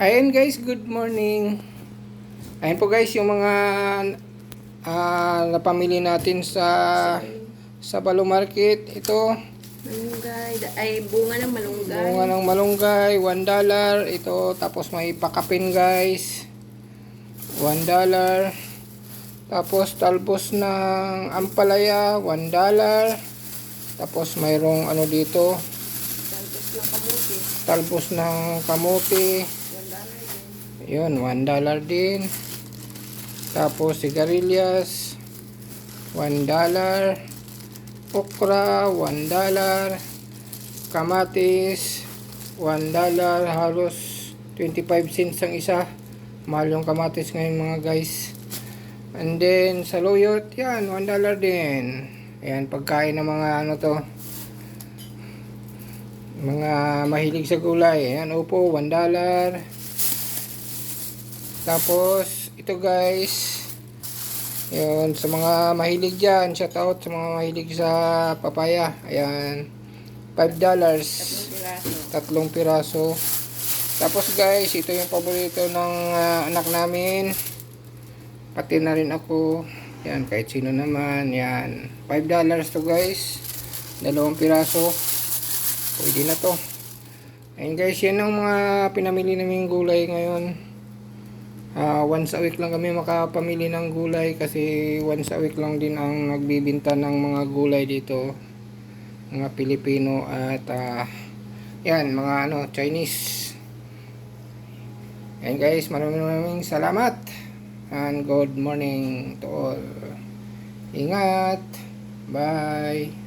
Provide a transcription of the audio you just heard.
Ayan guys, good morning. Ayan po guys yung mga ah, napamili natin sa sa Balo Market. Ito, Malunggay. Ay, bunga ng malunggay. bunga ng malunggay, 1 dollar. Ito, tapos may pakapin guys. 1 dollar. Tapos talbos ng ampalaya, 1 dollar. Tapos mayroong ano dito, Tapos ng kamuti. talbos ng kamote. Yun, 1 dollar din. Tapos sigarilyas, 1 dollar. Okra, 1 dollar. Kamatis, 1 dollar. Halos 25 cents ang isa. Mahal yung kamatis ngayon mga guys. And then, sa loyot, yan, 1 dollar din. Ayan, pagkain ng mga ano to. Mga mahilig sa gulay. Ayan, upo, 1 dollar. Tapos, ito guys, yun, sa mga mahilig dyan, shout out sa mga mahilig sa papaya. Ayan, 5 dollars, Tatlong piraso. tatlong piraso. Tapos guys, ito yung paborito ng ah, anak namin. Pati na rin ako. Yan, kahit sino naman. Yan, 5 dollars to guys. Dalawang piraso. Pwede na to. Ayun guys, yan ang mga pinamili naming gulay ngayon. Ah, once a week lang kami makapamili ng gulay kasi once a week lang din ang nagbibinta ng mga gulay dito. Mga Pilipino at ah, yan, mga ano, Chinese. Yan guys, maraming maraming salamat. And good morning to all. Ingat. Bye.